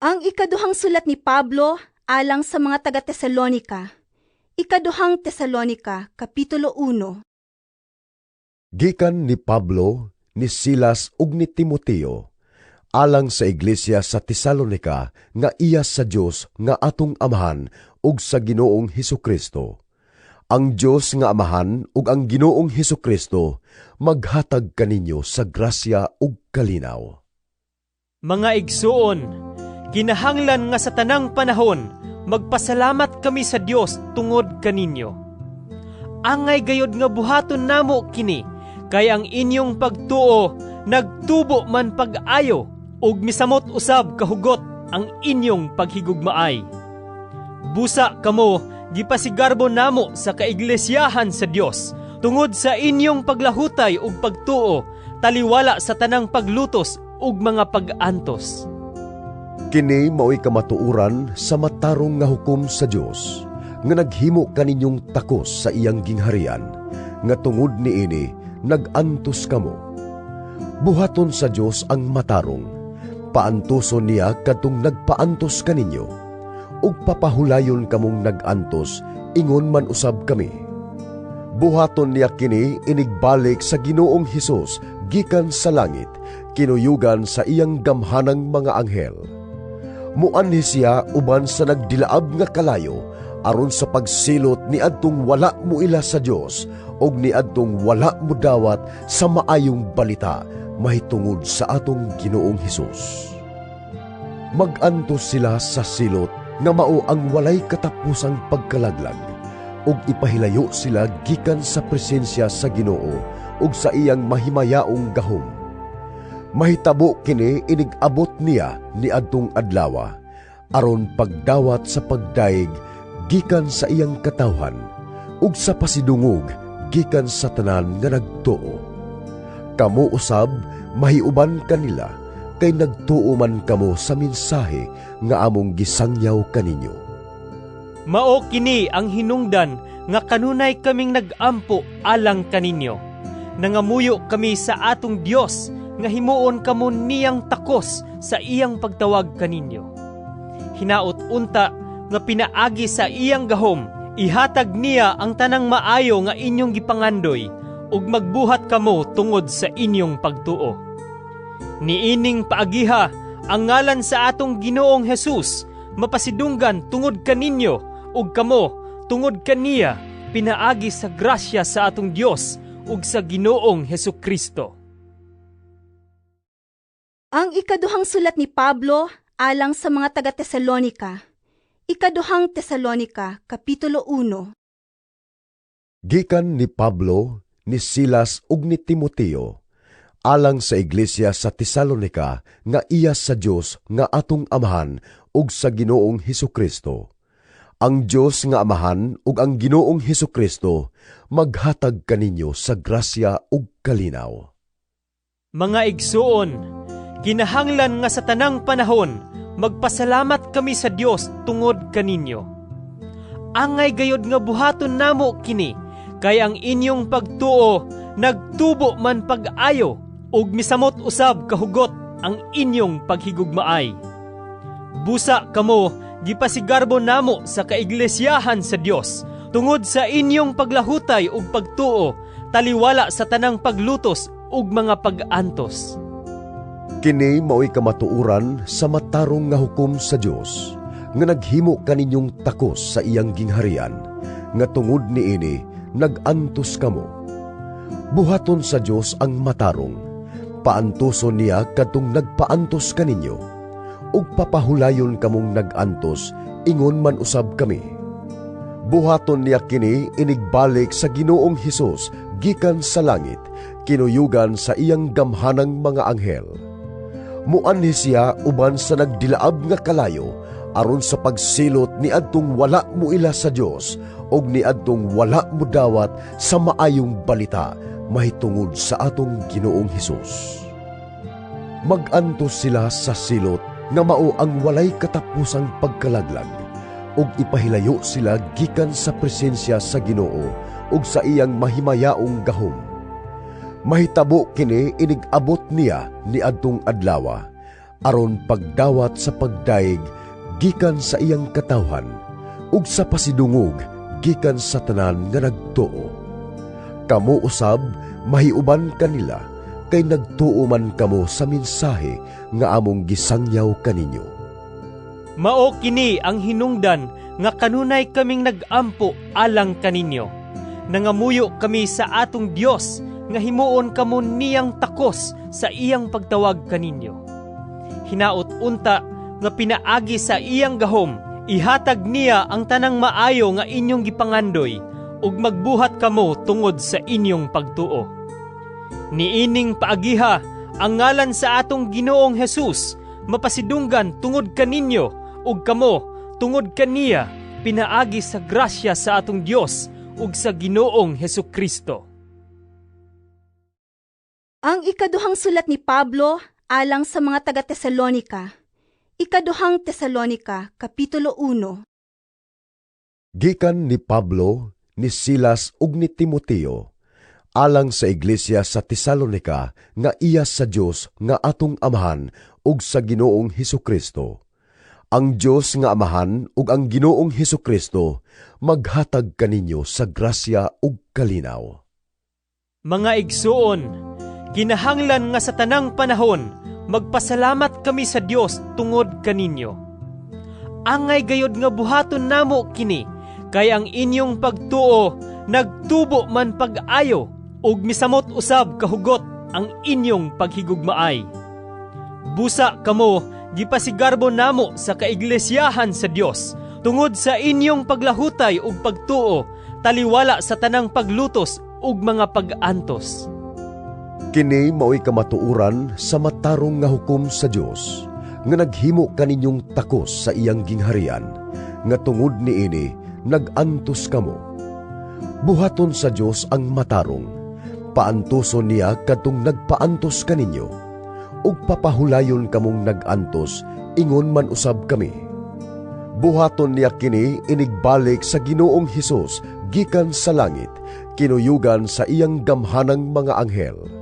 Ang ikaduhang sulat ni Pablo alang sa mga taga Tesalonika. Ikaduhang Tesalonika, Kapitulo 1. Gikan ni Pablo, ni Silas ug ni Timoteo, alang sa iglesia sa Tesalonika nga iya sa Dios nga atong amahan ug sa Ginoong Hesus Kristo. Ang Dios nga amahan ug ang Ginoong Hesus Kristo maghatag kaninyo sa grasya ug kalinaw. Mga igsuon, kinahanglan nga sa tanang panahon, magpasalamat kami sa Dios tungod kaninyo. Angay gayod nga buhaton namo kini, kay ang inyong pagtuo nagtubo man pag-ayo ug misamot usab kahugot ang inyong paghigugmaay. Busa kamo gipasigarbo namo sa kaiglesiyahan sa Dios tungod sa inyong paglahutay ug pagtuo taliwala sa tanang paglutos ug mga pag-antos. Kini mao'y kamatuuran sa matarong nga hukom sa Dios nga naghimo kaninyong takos sa iyang gingharian nga tungod niini nagantos kamo. Buhaton sa Dios ang matarong, paantoson niya kadtong nagpaantos kaninyo, ug papahulayon kamong nagantos, ingon man usab kami. Buhaton niya kini inigbalik sa Ginoong Hesus gikan sa langit, kinuyugan sa iyang gamhanang mga anghel. Muanhi siya uban sa nagdilaab nga kalayo aron sa pagsilot ni adtong wala mo ila sa Dios og ni adtong wala mo dawat sa maayong balita mahitungod sa atong Ginoong Hesus. Magantos sila sa silot nga mao ang walay katapusang pagkalaglag ug ipahilayo sila gikan sa presensya sa Ginoo ug sa iyang mahimayaong gahom. Mahitabo kini inigabot niya ni adtong adlawa aron pagdawat sa pagdaig gikan sa iyang katawhan ug sa pasidungog gikan sa tanan nga nagtuo. Kamo usab mahiuban kanila kay nagtuo man kamo sa mensahe nga among gisangyaw kaninyo. Mao kini ang hinungdan nga kanunay kaming nagampo alang kaninyo. Nangamuyo kami sa atong Dios nga himuon kamo niyang takos sa iyang pagtawag kaninyo. Hinaot unta nga pinaagi sa iyang gahom, ihatag niya ang tanang maayo nga inyong gipangandoy ug magbuhat kamo tungod sa inyong pagtuo. Niining paagiha ang ngalan sa atong Ginoong Hesus mapasidunggan tungod kaninyo ug kamo tungod kaniya pinaagi sa grasya sa atong Dios ug sa Ginoong Hesus Kristo. Ang ikaduhang sulat ni Pablo alang sa mga taga Tesalonika. Ikaduhang Tesalonika, Kapitulo 1. Gikan ni Pablo, ni Silas ug ni Timoteo, alang sa iglesia sa Tesalonika nga iya sa Dios nga atong amahan ug sa Ginoong Hesus Kristo. Ang Dios nga amahan ug ang Ginoong Hesus Kristo maghatag kaninyo sa grasya ug kalinaw. Mga igsuon, kinahanglan nga sa tanang panahon magpasalamat kami sa Dios tungod kaninyo. Angay gayod nga buhaton namo kini kay ang inyong pagtuo nagtubo man pag-ayo ug misamot usab kahugot ang inyong paghigugmaay. Busa kamo gipasigarbo namo sa kaiglesiyahan sa Dios tungod sa inyong paglahutay ug pagtuo taliwala sa tanang paglutos ug mga pag-antos. Kini mao'y kamatuuran sa matarong nga hukom sa Dios nga naghimo kaninyong takos sa iyang gingharian nga tungod niini nagantos kamo. Buhaton sa Dios ang matarong, paantoson niya kadtong nagpaantos kaninyo, ug papahulayon kamong nagantos, ingon man usab kami. Buhaton niya kini inigbalik sa Ginoong Hesus gikan sa langit, kinuyugan sa iyang gamhanang mga anghel. Muanhi siya uban sa nagdilaab nga kalayo aron sa pagsilot ni adtong wala mo ila sa Dios og ni adtong wala mo dawat sa maayong balita mahitungod sa atong Ginoong Hesus. Magantos sila sa silot nga mao ang walay katapusang pagkalaglag ug ipahilayo sila gikan sa presensya sa Ginoo ug sa iyang mahimayaong gahom. Mahitabo kini inigabot niya ni adtong adlawa aron pagdawat sa pagdaig gikan sa iyang katawhan ug sa pasidungog gikan sa tanan nga nagtuo. Kamo usab mahiuban kanila kay nagtuo man kamo sa mensahe nga among gisangyaw kaninyo. Mao kini ang hinungdan nga kanunay kaming nagampo alang kaninyo. Nangamuyo kami sa atong Dios nga himuon kamo niyang takos sa iyang pagtawag kaninyo. Hinaot unta nga pinaagi sa iyang gahom, ihatag niya ang tanang maayo nga inyong gipangandoy ug magbuhat kamo tungod sa inyong pagtuo. Niining paagiha ang ngalan sa atong Ginoong Hesus mapasidunggan tungod kaninyo ug kamo tungod kaniya pinaagi sa grasya sa atong Dios ug sa Ginoong Hesu Kristo. Ang ikaduhang sulat ni Pablo alang sa mga taga-Tesalonika. Ikaduhang Tesalonika, Kapitulo 1. Gikan ni Pablo, ni Silas ug ni Timoteo, alang sa iglesia sa Tesalonika nga iya sa Dios nga atong amahan ug sa Ginoong Hesu Kristo. Ang Dios nga amahan ug ang Ginoong Hesu Kristo maghatag kaninyo sa grasya ug kalinaw. Mga igsuon, kinahanglan nga sa tanang panahon, magpasalamat kami sa Dios tungod kaninyo. Angay gayod nga buhaton namo kini, kay ang inyong pagtuo nagtubo man pag-ayo ug misamot usab kahugot ang inyong paghigugmaay. Busa kamo gipasigarbo namo sa kaiglesiyahan sa Dios tungod sa inyong paglahutay ug pagtuo taliwala sa tanang paglutos ug mga pag-antos. Kini mao'y kamatuuran sa matarong nga hukom sa Dios nga naghimo kaninyong takos sa iyang gingharian nga tungod niini nagantos kamo. Buhaton sa Dios ang matarong, paantoson niya kadtong nagpaantos kaninyo, ug papahulayon kamong nagantos, ingon man usab kami. Buhaton niya kini inigbalik sa Ginoong Hesus gikan sa langit, kinuyugan sa iyang gamhanang mga anghel.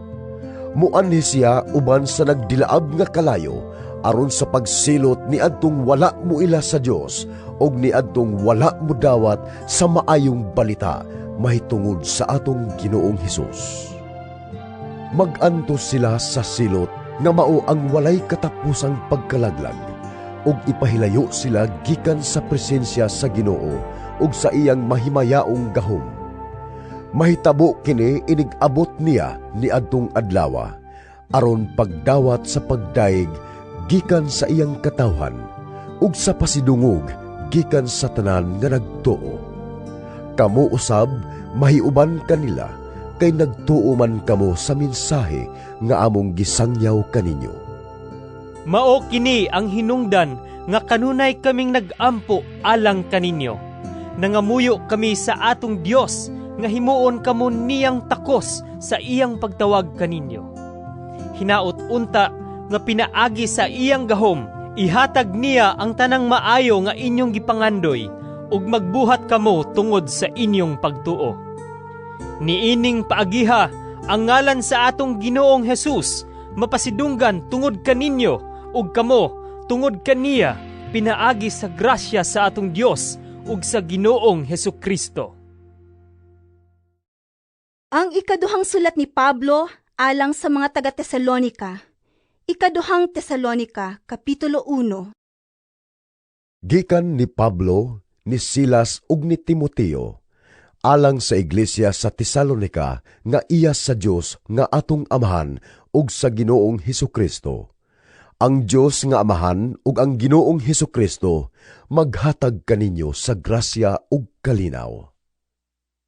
Muanhi siya uban sa nagdilaab nga kalayo aron sa pagsilot ni adtong wala mo ila sa Dios og ni adtong wala mo dawat sa maayong balita mahitungod sa atong Ginoong Hesus. Magantos sila sa silot nga mao ang walay katapusang pagkalaglag ug ipahilayo sila gikan sa presensya sa Ginoo ug sa iyang mahimayaong gahom. Mahitabo kini inigabot niya ni adtong adlawa aron pagdawat sa pagdaig gikan sa iyang katawhan ug sa pasidungog gikan sa tanan nga nagtuo. Kamo usab mahiuban kanila kay nagtuo man kamo sa mensahe nga among gisangyaw kaninyo. Mao kini ang hinungdan nga kanunay kaming nagampo alang kaninyo. Nangamuyo kami sa atong Dios nga himuon kamo niyang takos sa iyang pagtawag kaninyo. Hinaot unta nga pinaagi sa iyang gahom, ihatag niya ang tanang maayo nga inyong gipangandoy ug magbuhat kamo tungod sa inyong pagtuo. Niining paagiha ang ngalan sa atong Ginoong Hesus mapasidunggan tungod kaninyo ug kamo tungod kaniya pinaagi sa grasya sa atong Dios ug sa Ginoong Hesu Kristo. Ang ikaduhang sulat ni Pablo alang sa mga taga-Tesalonika. Ikaduhang Tesalonika, Kapitulo 1. Gikan ni Pablo, ni Silas ug ni Timoteo, alang sa iglesia sa Tesalonika nga iya sa Dios nga atong amahan ug sa Ginoong Hesu Kristo. Ang Dios nga amahan ug ang Ginoong Hesu Kristo maghatag kaninyo sa grasya ug kalinaw.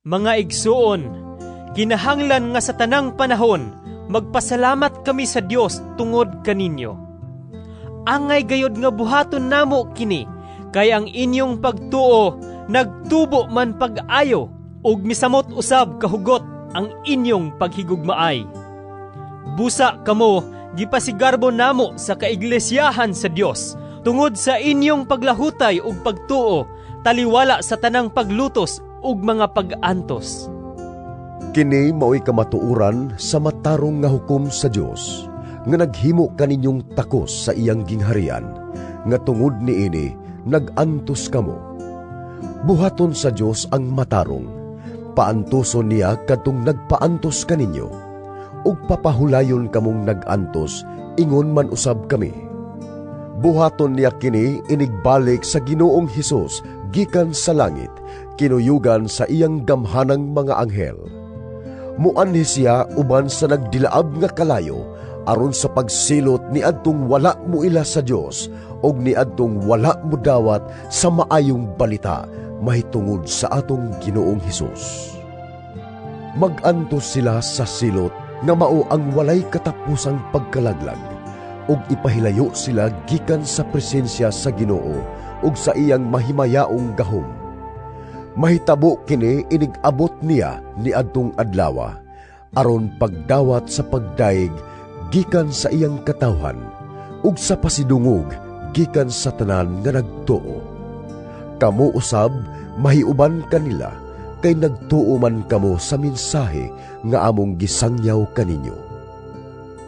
Mga igsuon, kinahanglan nga sa tanang panahon magpasalamat kami sa Dios tungod kaninyo. Angay gayod nga buhaton namo kini kay ang inyong pagtuo nagtubo man pag-ayo ug misamot usab kahugot ang inyong paghigugmaay. Busa kamo gipasigarbo namo sa kaiglesiyahan sa Dios tungod sa inyong paglahutay ug pagtuo taliwala sa tanang paglutos ug mga pag-antos. Kini mao'y kamatuuran sa matarong nga hukom sa Dios nga naghimo kaninyong takos sa iyang gingharian, nga tungod niini nagantos kamo. Buhaton sa Dios ang matarong, paantoson niya kadtong nagpaantos kaninyo, ug papahulayon kamong nagantos ingon man usab kami. Buhaton niya kini inigbalik sa Ginoong Hesus gikan sa langit, kinuyugan sa iyang gamhanang mga anghel. Muanhi siya uban sa nagdilaab nga kalayo aron sa pagsilot ni adtong wala mo ila sa Dios og ni adtong wala mo dawat sa maayong balita mahitungod sa atong Ginoong Hesus. Magantos sila sa silot nga mao ang walay katapusang pagkalaglag ug ipahilayo sila gikan sa presensya sa Ginoo ug sa iyang mahimayaong gahom. Mahitabo kini inigabot niya ni adtong adlawa aron pagdawat sa pagdaig gikan sa iyang katawhan ug sa pasidungog gikan sa tanan nga nagtuo. Kamo usab mahiuban kanila kay nagtuo man kamo sa mensahe nga among gisangyaw kaninyo.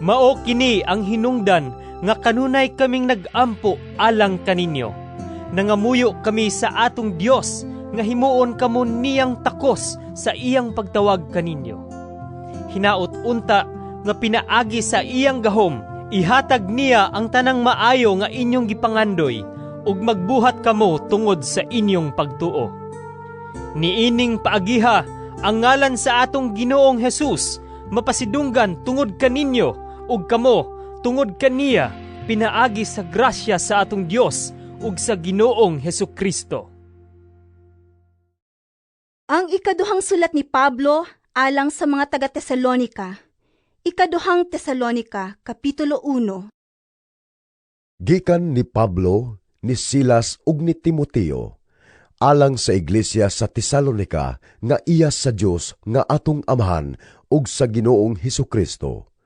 Mao kini ang hinungdan nga kanunay kaming nagampo alang kaninyo. Nangamuyo kami sa atong Dios nga himuon kamo niyang takos sa iyang pagtawag kaninyo. Hinaot unta nga pinaagi sa iyang gahom, ihatag niya ang tanang maayo nga inyong gipangandoy ug magbuhat kamo tungod sa inyong pagtuo. Niining paagiha ang ngalan sa atong Ginoong Hesus mapasidunggan tungod kaninyo ug kamo tungod kaniya pinaagi sa grasya sa atong Dios ug sa Ginoong Hesu Kristo. Ang ikaduhang sulat ni Pablo alang sa mga taga Tesalonika. Ikaduhang Tesalonika, Kapitulo 1. Gikan ni Pablo, ni Silas ug ni Timoteo, alang sa iglesia sa Tesalonika nga iya sa Dios nga atong amahan ug sa Ginoong Hesu Kristo.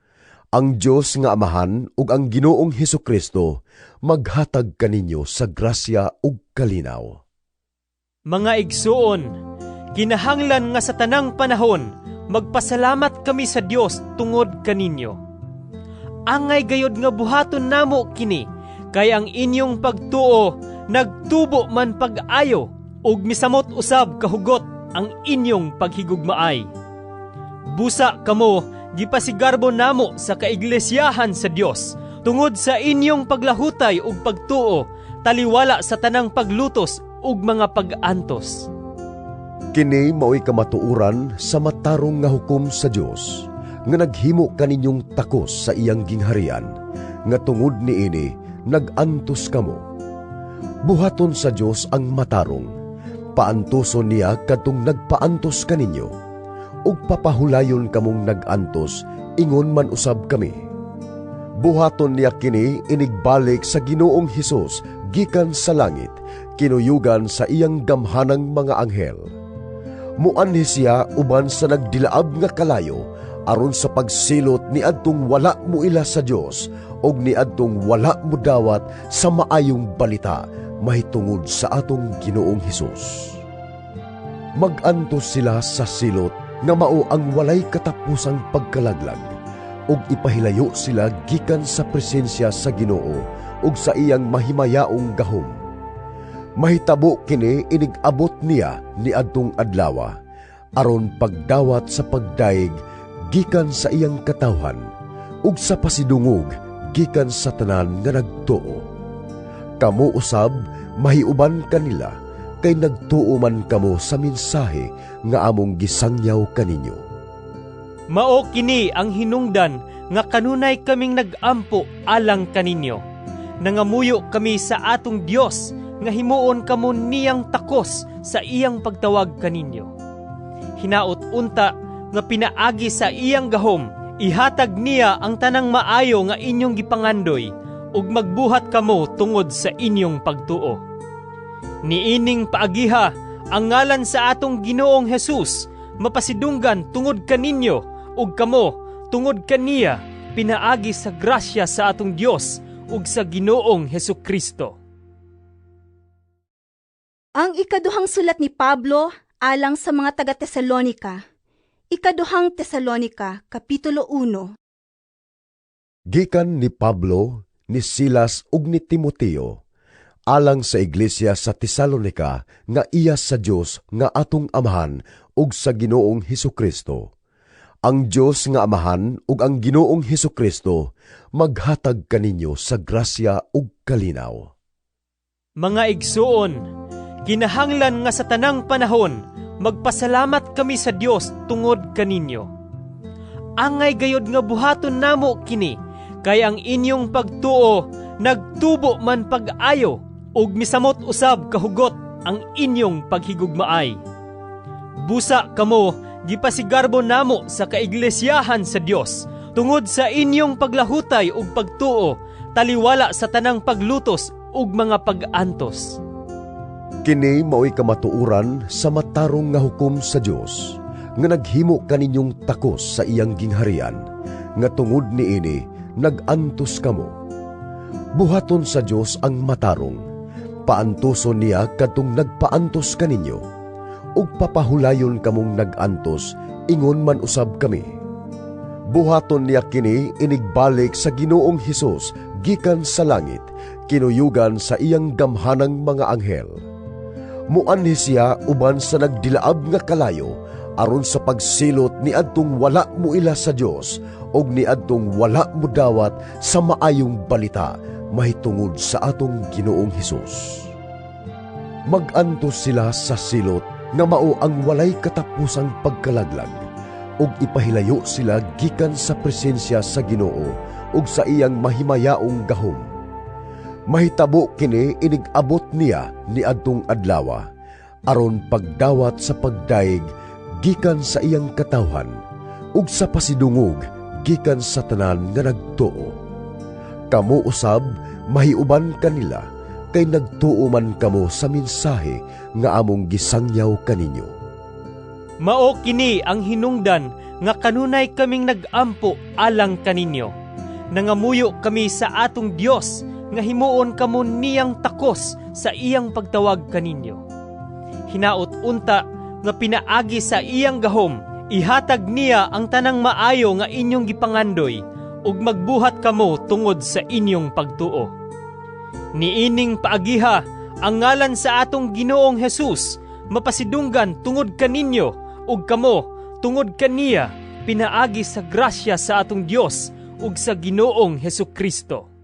Ang Dios nga amahan ug ang Ginoong Hesu Kristo maghatag kaninyo sa grasya ug kalinaw. Mga igsuon, kinahanglan nga sa tanang panahon, magpasalamat kami sa Dios tungod kaninyo. Angay gayod nga buhaton namo kini, kay ang inyong pagtuo nagtubo man pag-ayo ug misamot usab kahugot ang inyong paghigugmaay. Busa kamo gipasigarbo namo sa kaiglesiyahan sa Dios tungod sa inyong paglahutay ug pagtuo taliwala sa tanang paglutos ug mga pag-antos. Kini mao'y kamatuuran sa matarong nga hukom sa Dios nga naghimo kaninyong takos sa iyang gingharian nga tungod niini nagantos kamo. Buhaton sa Dios ang matarong, paantoson niya kadtong nagpaantos kaninyo, ug papahulayon kamong nagantos ingon man usab kami. Buhaton niya kini inigbalik sa Ginoong Hesus gikan sa langit, kinuyugan sa iyang gamhanang mga anghel. Muanhi siya uban sa nagdilaab nga kalayo aron sa pagsilot ni adtong wala mo ila sa Dios og ni adtong wala mo dawat sa maayong balita mahitungod sa atong Ginoong Hesus. Magantos sila sa silot nga mao ang walay katapusang pagkalaglag ug ipahilayo sila gikan sa presensya sa Ginoo ug sa iyang mahimayaong gahom. Mahitabo kini inigabot niya ni adtong adlawa aron pagdawat sa pagdaig gikan sa iyang katawhan ug sa pasidungog gikan sa tanan nga nagtuo. Kamo usab mahiuban kanila kay nagtuo man kamo sa mensahe nga among gisangyaw kaninyo. Mao kini ang hinungdan nga kanunay kaming nagampo alang kaninyo. Nangamuyo kami sa atong Dios nga himuon kamo niyang takos sa iyang pagtawag kaninyo. Hinaot unta nga pinaagi sa iyang gahom, ihatag niya ang tanang maayo nga inyong gipangandoy ug magbuhat kamo tungod sa inyong pagtuo. Niining paagiha ang ngalan sa atong Ginoong Hesus mapasidunggan tungod kaninyo ug kamo tungod kaniya pinaagi sa grasya sa atong Dios ug sa Ginoong Hesu Kristo. Ang ikaduhang sulat ni Pablo alang sa mga taga Tesalonika. Ikaduhang Tesalonika, Kapitulo 1. Gikan ni Pablo, ni Silas ug ni Timoteo, alang sa iglesia sa Tesalonika nga iya sa Dios nga atong amahan ug sa Ginoong Hesus Kristo. Ang Dios nga amahan ug ang Ginoong Hesus Kristo maghatag kaninyo sa grasya ug kalinaw. Mga igsuon, kinahanglan nga sa tanang panahon, magpasalamat kami sa Dios tungod kaninyo. Angay gayod nga buhaton namo kini, kay ang inyong pagtuo nagtubo man pag-ayo ug misamot usab kahugot ang inyong paghigugmaay. Busa kamo gipasigarbo namo sa kaiglesiyahan sa Dios tungod sa inyong paglahutay ug pagtuo taliwala sa tanang paglutos ug mga pag-antos. Kini mao'y kamatuuran sa matarong nga hukom sa Dios nga naghimo kaninyong takos sa iyang gingharian nga tungod niini nagantos kamo. Buhaton sa Dios ang matarong, paantoson niya kadtong nagpaantos kaninyo, ug papahulayon kamong nagantos ingon man usab kami. Buhaton niya kini inigbalik sa Ginoong Hesus gikan sa langit, kinuyugan sa iyang gamhanang mga anghel. Muanhi siya uban sa nagdilaab nga kalayo aron sa pagsilot ni adtong wala mo ila sa Dios og ni adtong wala mo dawat sa maayong balita mahitungod sa atong Ginoong Hesus. Magantos sila sa silot nga mao ang walay katapusang pagkalaglag ug ipahilayo sila gikan sa presensya sa Ginoo ug sa iyang mahimayaong gahom. Mahitabo kini inigabot niya ni adtong adlawa aron pagdawat sa pagdaig gikan sa iyang katawhan ug sa pasidungog gikan sa tanan nga nagtuo. Kamo usab mahiuban kanila kay nagtuo man kamo sa mensahe nga among gisangyaw kaninyo. Mao kini ang hinungdan nga kanunay kaming nagampo alang kaninyo. Nangamuyo kami sa atong Dios nga himuon kamo niyang takos sa iyang pagtawag kaninyo. Hinaot unta nga pinaagi sa iyang gahom, ihatag niya ang tanang maayo nga inyong gipangandoy ug magbuhat kamo tungod sa inyong pagtuo. Niining paagiha ang ngalan sa atong Ginoong Hesus mapasidunggan tungod kaninyo ug kamo tungod kaniya pinaagi sa grasya sa atong Dios ug sa Ginoong Hesus Kristo.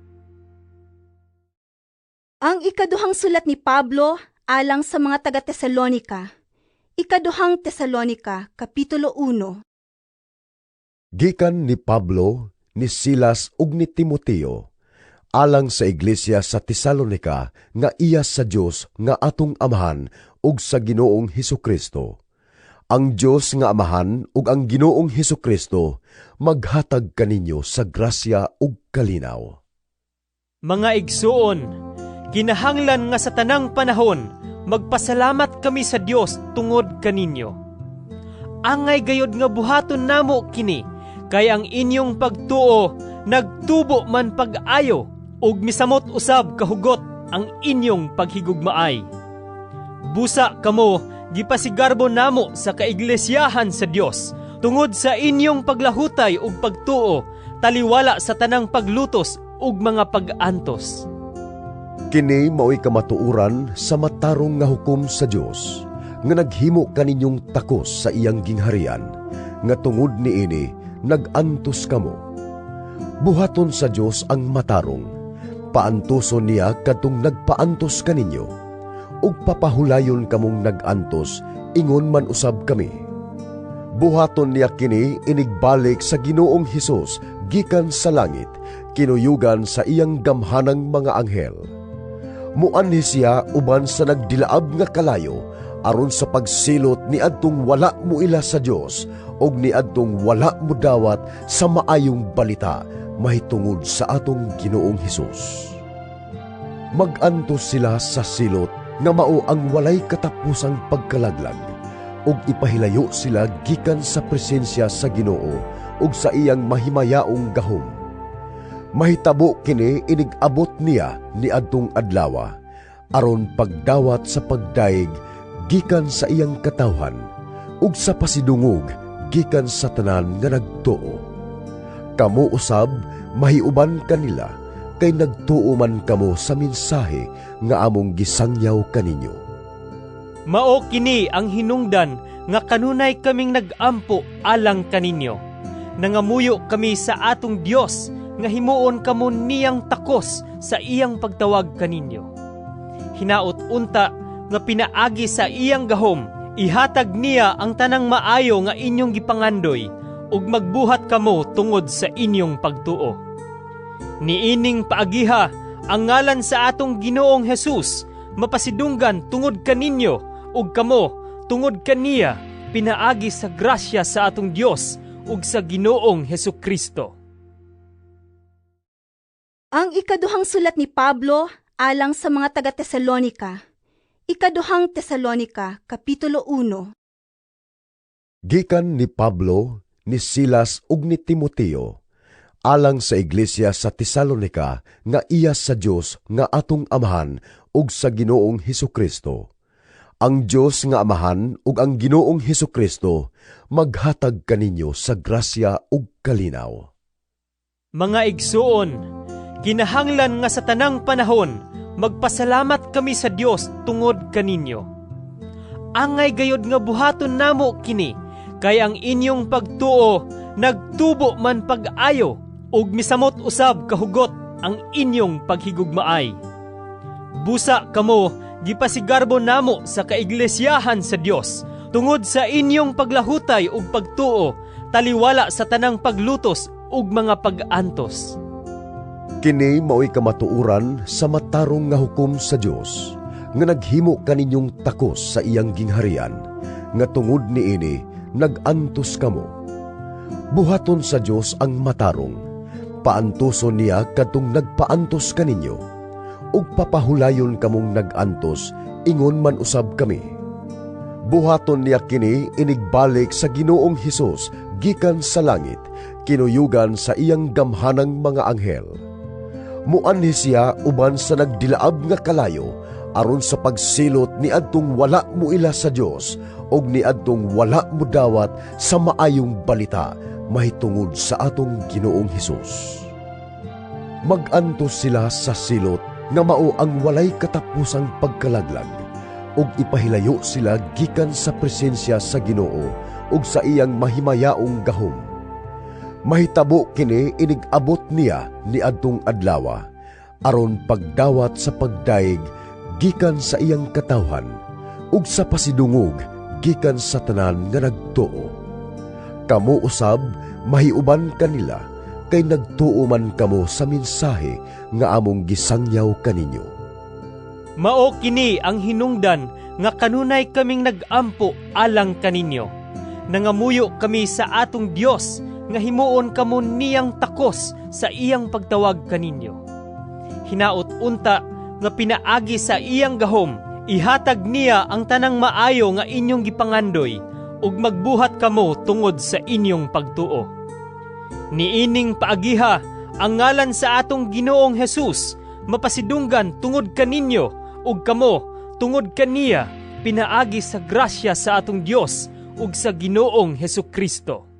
Ang ikaduhang sulat ni Pablo alang sa mga taga Tesalonika. Ikaduhang Tesalonika, Kapitulo 1 Gikan ni Pablo, ni Silas ug ni Timoteo, alang sa iglesia sa Tesalonika nga iya sa Dios nga atong amahan ug sa Ginoong Hesus Kristo. Ang Dios nga amahan ug ang Ginoong Hesus Kristo maghatag kaninyo sa grasya ug kalinaw. Mga igsuon, kinahanglan nga sa tanang panahon magpasalamat kami sa Dios tungod kaninyo. Angay gayod nga buhaton namo kini kay ang inyong pagtuo nagtubo man pag-ayo ug misamot usab kahugot ang inyong paghigugmaay. Busa kamo gipasigarbo namo sa kaiglesiyahan sa Dios tungod sa inyong paglahutay ug pagtuo taliwala sa tanang paglutos ug mga pag-antos. Kini mao'y kamatuuran sa matarong nga hukom sa Dios nga naghimo kaninyong takos sa iyang gingharian nga tungod niini nagantos kamo. Buhaton sa Dios ang matarong, paantoson niya kadtong nagpaantos kaninyo, ug papahulayon kamong nagantos ingon man usab kami. Buhaton niya kini inigbalik sa Ginoong Hesus gikan sa langit, kinuyugan sa iyang gamhanang mga anghel. Muanhi siya uban sa nagdilaab nga kalayo aron sa pagsilot ni adtong wala mo ila sa Dios og ni adtong wala mo dawat sa maayong balita mahitungod sa atong Ginoong Hesus. Magantos sila sa silot nga mao ang walay katapusang pagkalaglag ug ipahilayo sila gikan sa presensya sa Ginoo ug sa iyang mahimayaong gahom. Mahitabo kini inigabot niya ni adtong adlawa aron pagdawat sa pagdaig gikan sa iyang katawhan ug sa pasidungog gikan sa tanan nga nagtuo. Kamo usab mahiuban kanila kay nagtuo man kamo sa mensahe nga among gisangyaw kaninyo. Mao kini ang hinungdan nga kanunay kaming nagampo alang kaninyo. Nangamuyo kami sa atong Dios nga himuon kamo niyang takos sa iyang pagtawag kaninyo. Hinaot unta nga pinaagi sa iyang gahom, ihatag niya ang tanang maayo nga inyong gipangandoy ug magbuhat kamo tungod sa inyong pagtuo. Niining paagiha ang ngalan sa atong Ginoong Hesus mapasidunggan tungod kaninyo ug kamo tungod kaniya pinaagi sa grasya sa atong Dios ug sa Ginoong Hesu Kristo. Ang ikaduhang sulat ni Pablo alang sa mga taga-Tesalonika. Ikaduhang Tesalonika, Kapitulo 1. Gikan ni Pablo, ni Silas ug ni Timoteo, alang sa iglesia sa Tesalonika nga iya sa Dios nga atong amahan ug sa Ginoong Hesus Kristo. Ang Dios nga amahan ug ang Ginoong Hesus Kristo maghatag kaninyo sa grasya ug kalinaw. Mga igsuon, kinahanglan nga sa tanang panahon, magpasalamat kami sa Dios tungod kaninyo. Angay gayod nga buhaton namo kini, kay ang inyong pagtuo nagtubo man pag-ayo ug misamot usab kahugot ang inyong paghigugmaay. Busa kamo gipasigarbo namo sa kaiglesiyahan sa Dios tungod sa inyong paglahutay ug pagtuo taliwala sa tanang paglutos ug mga pag-antos. Kini mao'y kamatuuran sa matarong nga hukom sa Dios nga naghimo kaninyong takos sa iyang gingharian nga tungod niini nagantos kamo. Buhaton sa Dios ang matarong, paantoson niya kadtong nagpaantos kaninyo, ug papahulayon kamong nagantos ingon man usab kami. Buhaton niya kini inigbalik sa Ginoong Hesus gikan sa langit, kinuyugan sa iyang gamhanang mga anghel. Muanhi siya uban sa nagdilaab nga kalayo aron sa pagsilot ni adtong wala mo ila sa Dios og ni adtong wala mo dawat sa maayong balita mahitungod sa atong Ginoong Hesus. Magantos sila sa silot nga mao ang walay katapusang pagkalaglag ug ipahilayo sila gikan sa presensya sa Ginoo ug sa iyang mahimayaong gahom. Mahitabo kini inigabot niya ni adtong adlawa aron pagdawat sa pagdaig gikan sa iyang katawhan ug sa pasidungog gikan sa tanan nga nagtuo. Kamo usab mahiuban kanila kay nagtuo man kamo sa mensahe nga among gisangyaw kaninyo. Mao kini ang hinungdan nga kanunay kaming nagampo alang kaninyo. Nangamuyo kami sa atong Dios nga himuon kamo niyang takos sa iyang pagtawag kaninyo. Hinaot unta nga pinaagi sa iyang gahom, ihatag niya ang tanang maayo nga inyong gipangandoy ug magbuhat kamo tungod sa inyong pagtuo. Niining paagiha ang ngalan sa atong Ginoong Hesus mapasidunggan tungod kaninyo ug kamo tungod kaniya pinaagi sa grasya sa atong Dios ug sa Ginoong Hesu Kristo.